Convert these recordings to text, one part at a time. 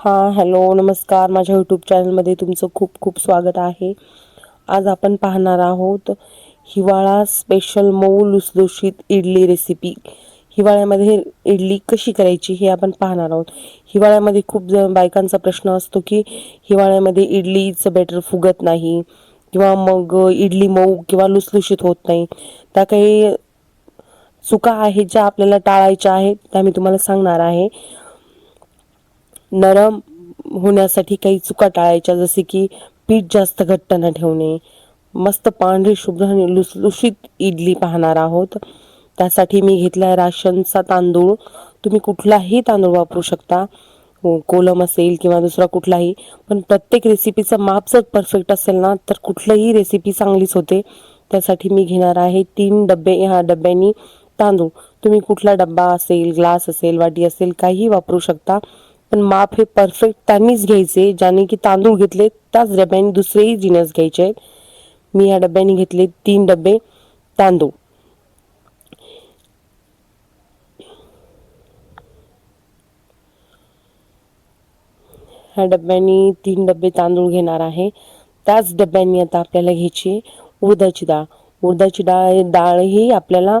हां हॅलो नमस्कार. माझ्या यूट्यूब चॅनलमध्ये तुमचं खूप खूप स्वागत आहे. आज आपण पाहणार आहोत हिवाळा स्पेशल मऊ लुसलुशीत इडली रेसिपी हिवाळ्यामध्ये इडली कशी करायची हे आपण पाहणार आहोत. हिवाळ्यामध्ये खूप जण बायकांचा प्रश्न असतो की हिवाळ्यामध्ये इडलीचं बॅटर फुगत नाही किंवा मग इडली मऊ किंवा लुसलुशीत होत नाही. त्या काही चुका आहेत ज्या आपल्याला टाळायच्या आहेत त्या मी तुम्हाला सांगणार आहे. नरम होण्यासाठी काही चुका टाळायच्या जसे की पीठ जास्त घट्ट न ठेवणे. मस्त पांढरी शुभ्र आणि लुसलुशीत इडली पाहणार आहोत. त्यासाठी मी घेतला राशनचा तांदूळ. तुम्ही कुठलाही तांदूळ वापरू शकता. कोलम असेल किंवा दुसरा कुठलाही पण प्रत्येक रेसिपीचं माप जर परफेक्ट असेल ना तर कुठलीही रेसिपी चांगलीच होते. त्यासाठी मी घेणार आहे तीन डबे ह्या डब्यांनी तांदूळ. तुम्ही कुठला डब्बा असेल ग्लास असेल वाटी असेल काही वापरू शकता. पण माप हे परफेक्ट त्यांनीच घ्यायचे. ज्याने की तांदूळ घेतले त्याच डब्याने दुसरेही जिनस घ्यायचे. आहेत मी ह्या डब्याने घेतले तीन डबे तांदूळ. ह्या डब्यानी तीन डबे तांदूळ घेणार आहे. त्याच डब्यांनी आता आपल्याला घ्यायची उडदाची डाळ. उडदाची डाळ डाळ ही आपल्याला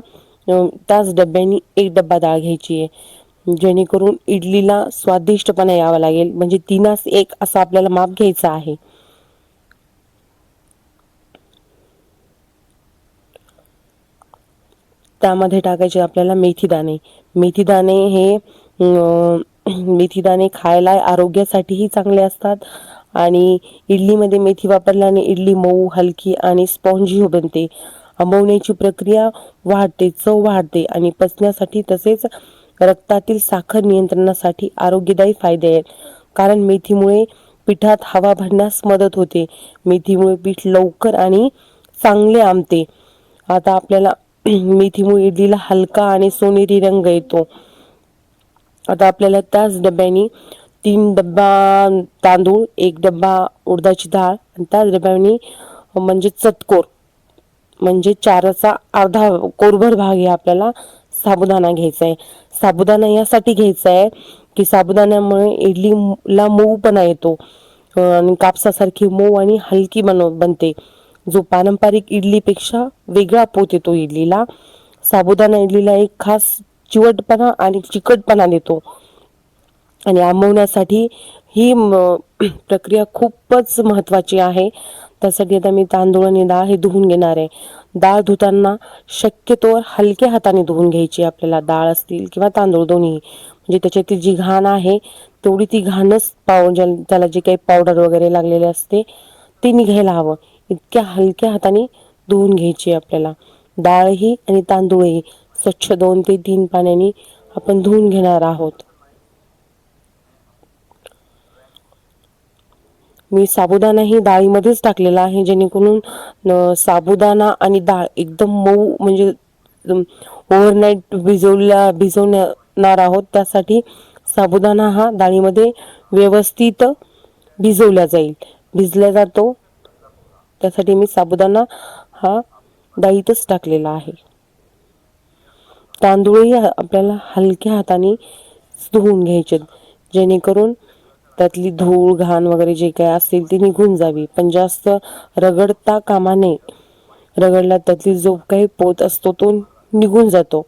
त्याच डब्यांनी एक डब्बा डाळ घ्यायची आहे. जेणेकरून इडलीला स्वादिष्टपणा यावा लागेल. म्हणजे तीनास एक असा आपल्याला माप घ्यायचा आहे. त्यामध्ये टाकायचे आपल्याला मेथी दाणे. मेथी दाणे हे मेथी दाणे खायला आरोग्यासाठीही चांगले असतात. आणि इडलीमध्ये मेथी वापरल्याने इडली मऊ हलकी आणि स्पॉन्जी हो बनते. आंबवण्याची प्रक्रिया वाढते चव वाढते आणि पचण्यासाठी तसेच रक्तातील साखर नियंत्रणासाठी आरोग्यदायी फायदे आहेत. कारण मेथीमुळे पिठात हवा भरण्यास मदत होते. मेथीमुळे पीठ लवकर आणि चांगले आंबते. आता आपल्याला मेथीमुळे इडलीला हलका आणि सोनेरी रंग येतो. आता आपल्याला त्याच डब्यानी तीन डब्बा तांदूळ एक डब्बा उडदाची डाळ आणि त्याच डब्यानी म्हणजे चतकोर म्हणजे चाराचा अर्धा कोरभर भाग हे आपल्याला साबुदाणा घ्यायचा आहे साबुदाणा यासाठी घ्यायचा आहे की साबुदाण्यामुळे इडलीला मऊपणा येतो. आणि कापसासारखी मऊ आणि हलकी बनव बनते. जो पारंपरिक इडलीपेक्षा वेगळा पोत येतो इडलीला. साबुदाणा इडलीला एक खास चिवटपणा आणि चिकटपणा देतो. आणि आंबवण्यासाठी ही प्रक्रिया खूपच महत्वाची आहे. त्यासाठी आता मी तांदूळ आणि डाळ हे धुवून घेणार आहे. डाळ धुताना शक्यतोवर हलक्या हाताने धुवून घ्यायची. आपल्याला डाळ असतील किंवा तांदूळ दोन्ही. म्हणजे त्याच्यातील जी घाण आहे तेवढी ती घाणच पाव त्याला जे काही पावडर वगैरे लागलेले असते ते निघायला हवं. इतक्या हलक्या हाताने धुवून घ्यायची आपल्याला. डाळही आणि तांदूळही स्वच्छ दोन ते तीन पाण्याने आपण धुवून घेणार आहोत. मी साबुदाणाही डाळीमध्येच टाकलेला आहे जेणेकरून साबुदाणा आणि डाळ एकदम मऊ म्हणजे ओव्हरनाईट भिजवल्या भिजवणार आहोत. त्यासाठी साबुदाणा हा डाळीमध्ये व्यवस्थित भिजवला जाईल. भिजला जातो. त्यासाठी मी साबुदाणा हा डाळीतच टाकलेला आहे. तांदूळही आपल्याला हलक्या हाताने धुवून घ्यायचे जेणेकरून त्यातली धूळ घाण वगैरे जे काय असतील ती निघून जावी. पण जास्त रगडता कामा नये. रगडला त्यातली जो काही पोत असतो तो निघून जातो.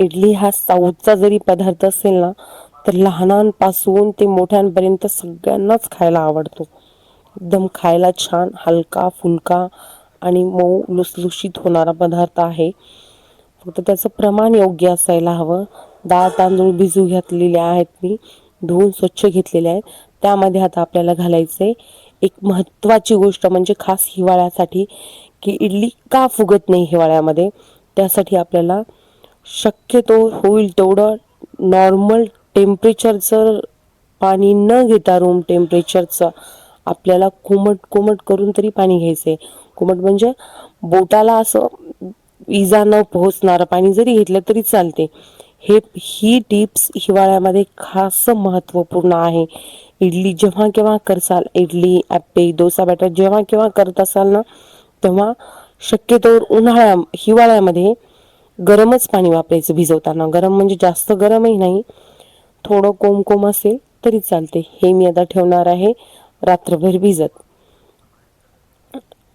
इडली हा साऊथचा जरी पदार्थ असेल ना तर लहानांपासून ते मोठ्यांपर्यंत सगळ्यांनाच खायला आवडतो. एकदम खायला छान हलका फुलका आणि मऊ लुसलुशीत होणारा पदार्थ आहे. फक्त त्याचं प्रमाण योग्य असायला हवं. डाळ तांदूळ भिजू घातलेले आहेत मी. धुवून स्वच्छ घेतलेले आहेत. त्यामध्ये आता आपल्याला घालायचे एक महत्त्वाची गोष्ट म्हणजे खास हिवाळ्यासाठी की इडली का फुगत नाही हिवाळ्यामध्ये? त्यासाठी आपल्याला शक्यतो होईल तेवढं नॉर्मल टेम्परेचरचं पाणी न घेता रूम टेम्परेचरचं आपल्याला कोमट कोमट करून तरी पाणी घ्यायचंय. कोमट म्हणजे बोटाला असं इजा न पोहोचणारं पाणी जरी घेतलं तरी चालते हे ही टिप्स हिवाळ्यामध्ये खास महत्त्वपूर्ण आहे. इडली जेव्हा केव्हा करसाल इडली ॲप्पे डोसा बॅटर जेव्हा केव्हा करत असाल ना तेव्हा शक्यतोवर उन्हाळ्या हिवाळ्यामध्ये गरमच पाणी वापरायचं भिजवताना. गरम म्हणजे जास्त गरमही नाही. थोडं कोमकोम असेल तरी चालते हे मी आता ठेवणार आहे. रात्रभर भिजत.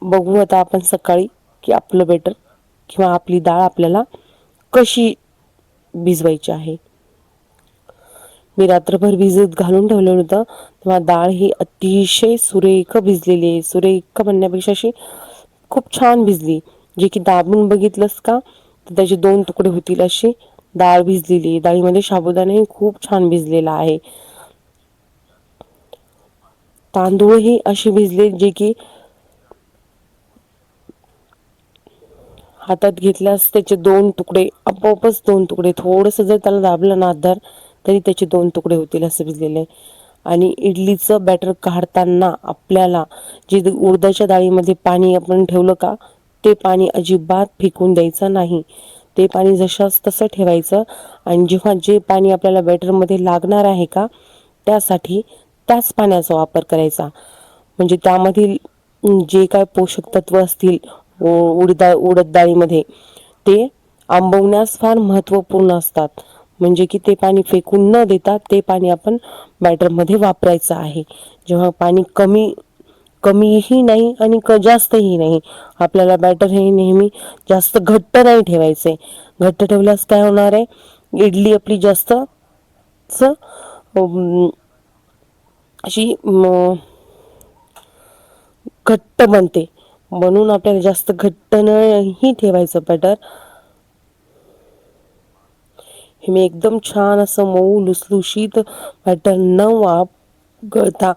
बघू आता आपण सकाळी की आपलं बेटर किंवा आपली डाळ आपल्याला कशी भिजवायची आहे. मी रात्रभर भिजत घालून ठेवलं होतं तेव्हा डाळ ही अतिशय सुरेख भिजलेली आहे. सुरेख म्हणण्यापेक्षा अशी खूप छान भिजली. जे की दाबून बघितलंस का तर त्याचे दोन तुकडे होतील अशी डाळ भिजलेली डाळीमध्ये साबुदाणाही खूप छान भिजलेला आहे. तांदूळही असे भिजले जे की हातात घेतल्यास त्याचे दोन तुकडे आपोआपच दोन तुकडे. थोडस जर त्याला दाबलं ना आधार तरी त्याचे दोन तुकडे होतील असं भिजलेले. आणि इडलीचं बॅटर काढताना आपल्याला जे उडदाच्या डाळीमध्ये पाणी आपण ठेवलं का ते पाणी अजिबात फेकून द्यायचं नाही. ते पाणी जशाच तसं ठेवायचं. आणि जेव्हा जे पाणी आपल्याला बॅटरमध्ये लागणार आहे का त्यासाठी त्याच पाण्याचा वापर करायचा. म्हणजे त्यामधील जे काय पोषक तत्व असतील उडदा उडद डाळीमध्ये ते आंबवण्यास फार महत्त्वपूर्ण असतात. म्हणजे की ते पाणी फेकून न देता ते पाणी आपण बॅटरमध्ये वापरायचं आहे. जेव्हा पाणी कमी कमीही नाही आणि क जास्तही नाही आपल्याला बॅटर हे नेहमी जास्त घट्ट नाही ठेवायचे घट्ट ठेवल्यास काय होणार आहे? इडली आपली जास्त अशी घट्ट बनते. म्हणून आपल्याला जास्त घट्ट नाही ठेवायचं बॅटर हे मी एकदम छान असं मऊ लुसलुशीत बॅटर न वाप गळता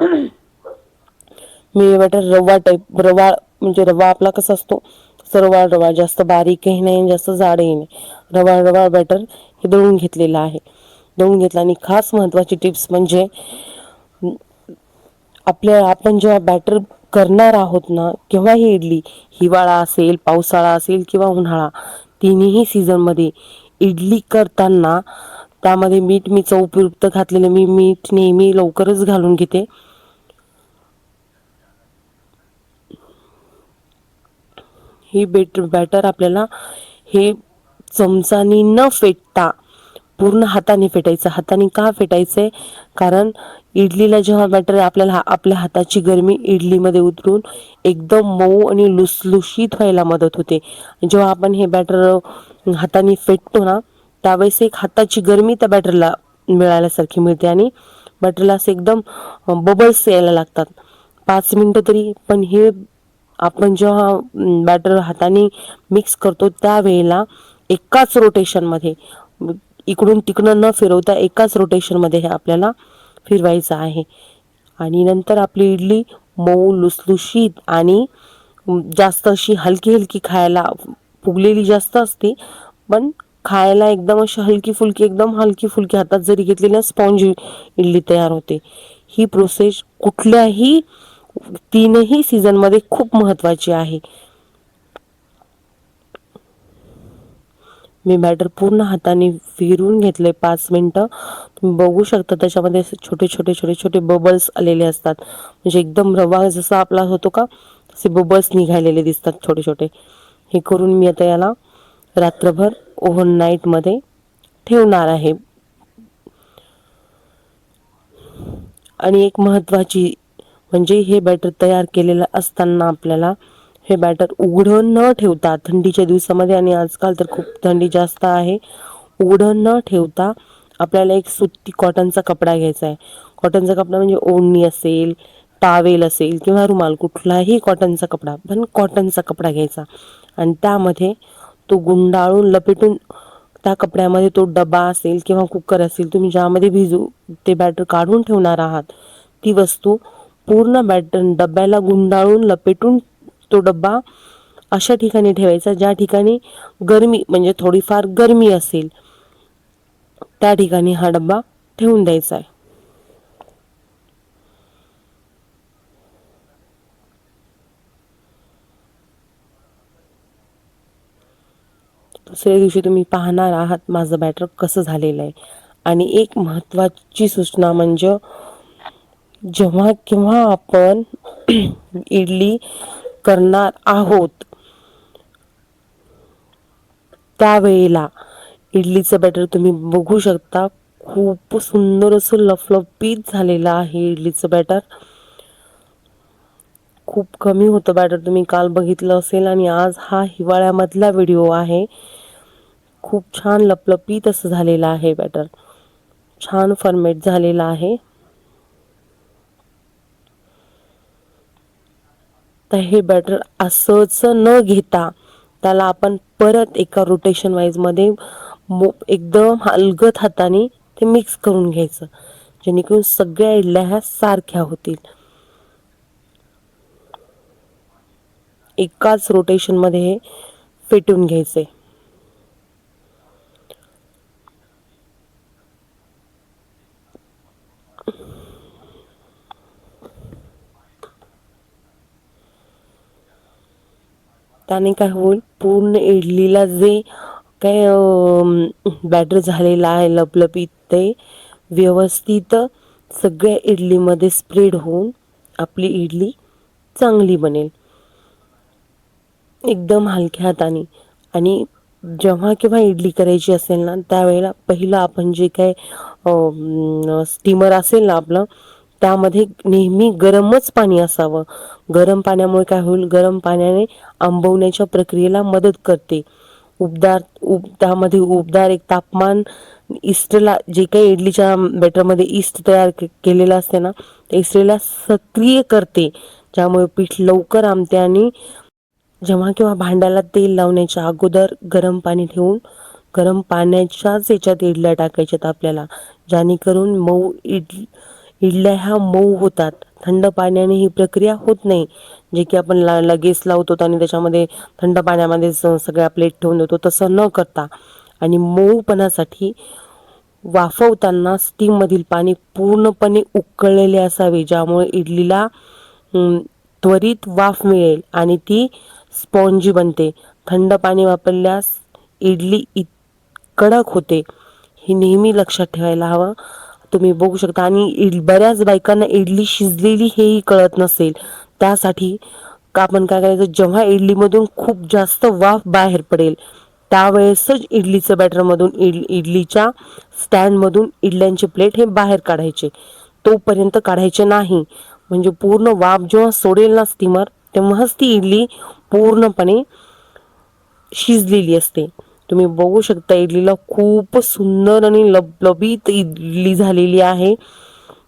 मी बॅटर रवा टाईप रवा म्हणजे रवा आपला कसा असतो? रवाळ रवा जास्त बारीकही नाही जास्त जाडही नाही. रवा रवा बॅटर हे दळून घेतलेलं आहे. देऊन घेतला. आणि खास महत्त्वाची टिप्स म्हणजे आपल्या आपण जेव्हा बॅटर करणार आहोत ना केव्हा ही इडली हिवाळा असेल पावसाळा असेल किंवा उन्हाळा तिन्ही सीझनमध्ये इडली करताना त्यामध्ये मीठ मी चौपयुक्त घातलेलं मी मीठ नेहमी लवकरच घालून घेते. ही बेट बॅटर आपल्याला हे चमचानी न फेटता पूर्ण हाताने फेटायचं. हाताने का फेटायचंय? कारण इडलीला जेव्हा बॅटर आपल्याला आपल्या हाताची गरमी इडलीमध्ये उतरून एकदम मऊ आणि लुसलुशीत व्हायला मदत होते. जेव्हा आपण हे बॅटर हाताने फेटतो ना त्यावेळेस एक हाताची गरमी त्या बॅटरला मिळाल्यासारखी मिळते आणि बॅटरला असे एकदम बबल्स यायला लागतात. पाच मिनटं तरी पण हे आपण जेव्हा बॅटर हाताने मिक्स करतो त्यावेळेला एकाच रोटेशनमध्ये इकडून तिकडून न फिरवता एकाच रोटेशनमध्ये हे आपल्याला फिरवायचं आहे. आणि नंतर आपली इडली मऊ लुसलुशीत आणि जास्त अशी हलकी हलकी खायला फुगलेली जास्त असते. पण खायला एकदम अशी हलकी फुलकी एकदम हलकी फुलकी हातात जरी घेतली ना स्पॉन्ज इडली तयार होते. ही प्रोसेस कुठल्याही तीनही सीझनमध्ये खूप महत्त्वाची आहे. मी बॅटर पूर्ण हाताने फिरून घेतले पाच मिनटं. तुम्ही बघू शकता त्याच्यामध्ये छोटे छोटे छोटे छोटे बबल्स आलेले असतात. म्हणजे एकदम रवा जसा आपला होतो का तसे बबल्स निघालेले दिसतात छोटे छोटे. हे करून मी आता याला रात्रभर ओव्हन नाईटमध्ये ठेवणार आहे. आणि एक महत्त्वाची म्हणजे हे बॅटर तयार केलेलं असताना आपल्याला हे बॅटर उघडं न ठेवता थंडीच्या दिवसामध्ये आणि आजकाल तर खूप थंडी जास्त आहे उघडं न ठेवता आपल्याला एक सुती कॉटनचा कपडा घ्यायचा आहे. कॉटनचा कपडा म्हणजे ओढणी असेल टावेल असेल किंवा रुमाल कुठलाही कॉटनचा कपडा पण कॉटनचा कपडा घ्यायचा. आणि त्यामध्ये तो गुंडाळून लपेटून त्या कपड्यामध्ये तो डबा असेल किंवा कुकर असेल तुम्ही ज्यामध्ये भिजू ते बॅटर काढून ठेवणार आहात ती वस्तू पूर्ण बॅटर डब्याला गुंडाळून लपेटून तो डब्बा अशा ठिकाणी ठेवायचा ज्या ठिकाणी गरमी म्हणजे थोडीफार गरमी असेल त्या ठिकाणी हा डब्बा ठेवून द्यायचा आहे. दुसऱ्या दिवशी तुम्ही पाहणार आहात माझं बॅटर कसं झालेलं आहे. आणि एक महत्त्वाची सूचना म्हणजे जेव्हा केव्हा आपण इडली करणार आहोत. त्यावेळेला इडलीचं बॅटर तुम्ही बघू शकता. खूप सुंदर असं लफलफीत झालेलं आहे इडलीचं बॅटर खूप कमी होतं बॅटर तुम्ही काल बघितलं असेल आणि आज हा हिवाळ्यामधला व्हिडिओ आहे. खूप छान लपलपीत असं झालेलं आहे बॅटर छान फर्मेट झालेलं आहे. तर हे बॅटर असंच न घेता त्याला आपण परत एका रोटेशन वाईजमध्ये मो एकदम हलगत हाताने ते मिक्स करून घ्यायचं जेणेकरून सगळ्या इडल्या ह्या सारख्या होतील. एकाच रोटेशनमध्ये हे फेटून घ्यायचे त्याने काय होईल पूर्ण इडलीला जे काय बॅटर झालेलं आहे लपलपीत ते व्यवस्थित सगळ्या इडलीमध्ये स्प्रेड होऊन आपली इडली चांगली बनेल. एकदम हलक्या हाताने. आणि जेव्हा केव्हा इडली करायची असेल ना त्यावेळेला पहिलं आपण जे काय स्टीमर असेल ना आपलं त्यामध्ये नेहमी गरमच पाणी असावं. गरम पाण्यामुळे काय होईल? गरम पाण्याने आंबवण्याच्या प्रक्रियेला मदत करते. उबदार उब त्यामध्ये उबदार एक तापमान इस्टला जे काही इडलीच्या बॅटरमध्ये इस्ट तयार केलेलं असते ना त्या इस्टला सक्रिय करते. ज्यामुळे पीठ लवकर आमते आणि जेव्हा किंवा भांड्याला तेल लावण्याच्या अगोदर गरम पाणी ठेवून गरम पाण्याच्याच याच्यात इडल्या टाकायच्यात आपल्याला. जेणेकरून मऊ इडली इडल्या ह्या मऊ होतात. थंड पाण्याने ही प्रक्रिया होत नाही. जे की आपण लगेच लावतो आणि त्याच्यामध्ये थंड पाण्यामध्ये सगळ्या प्लेट ठेवून देतो तसं न करता. आणि मऊपणासाठी वाफवताना स्टीममधील पाणी पूर्णपणे उकळलेले असावे ज्यामुळे इडलीला त्वरित वाफ मिळेल आणि ती स्पॉन्जी बनते. थंड पाणी वापरल्यास इडली इत कडक होते. हे नेहमी लक्षात ठेवायला हवं. तुम्ही बघू शकता. आणि बऱ्याच बायकांना इडली शिजलेली हेही कळत नसेल. त्यासाठी आपण काय करायचं जेव्हा इडलीमधून खूप जास्त वाफ बाहेर पडेल त्यावेळेसच इडलीचं बॅटरमधून इड इडलीच्या स्टँडमधून इडल्यांचे प्लेट हे बाहेर काढायचे. तोपर्यंत काढायचे नाही. म्हणजे पूर्ण वाफ जेव्हा सोडेल ना स्टीमर तेव्हाच ती इडली पूर्णपणे शिजलेली असते. तुम्ही बघू शकता इडलीला खूप सुंदर आणि लबलबीत इडली झालेली आहे.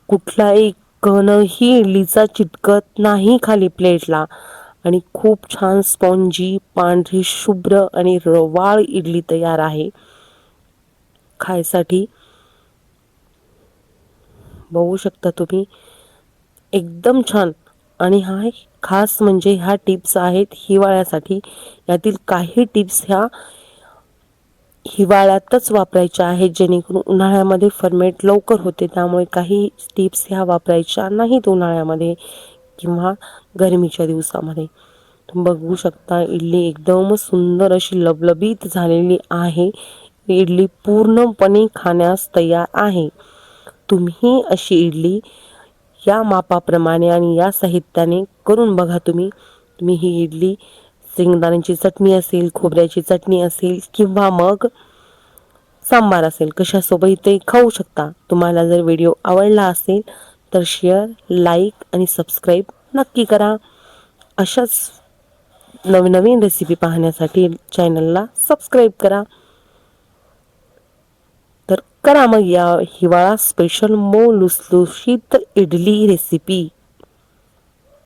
कुठलाही कणही इडलीचा चिटकत नाही खाली प्लेटला. आणि खूप छान स्पॉन्जी पांढरी शुभ्र आणि रवाळ इडली तयार आहे. खायसाठी. बघू शकता तुम्ही. एकदम छान. आणि हा खास म्हणजे ह्या टिप्स आहेत हिवाळ्यासाठी. यातील काही टिप्स ह्या हिवाळ्यातच वापरायच्या आहेत जेणेकरून उन्हाळ्यामध्ये फर्मेट लवकर होते. त्यामुळे काही टिप्स ह्या वापरायच्या नाहीत उन्हाळ्यामध्ये किंवा गरमीच्या दिवसामध्ये. तुम्ही बघू शकता इडली एकदम सुंदर अशी लबलबीत झालेली आहे. इडली पूर्णपणे खाण्यास तयार आहे. तुम्ही अशी इडली या मापाप्रमाणे आणि या साहित्याने करून बघा तुम्ही. तुम्ही ही इडली शेंगदाण्याची चटणी असेल खोबऱ्याची चटणी असेल किंवा मग सांबार असेल कशासोबत ते खाऊ शकता. तुम्हाला जर व्हिडिओ आवडला असेल तर शेअर लाईक आणि सबस्क्राईब नक्की करा. अशाच नवनवीन रेसिपी पाहण्यासाठी चॅनलला सबस्क्राईब करा. तर करा मग या हिवाळा स्पेशल मो लुसलुशीत इडली रेसिपी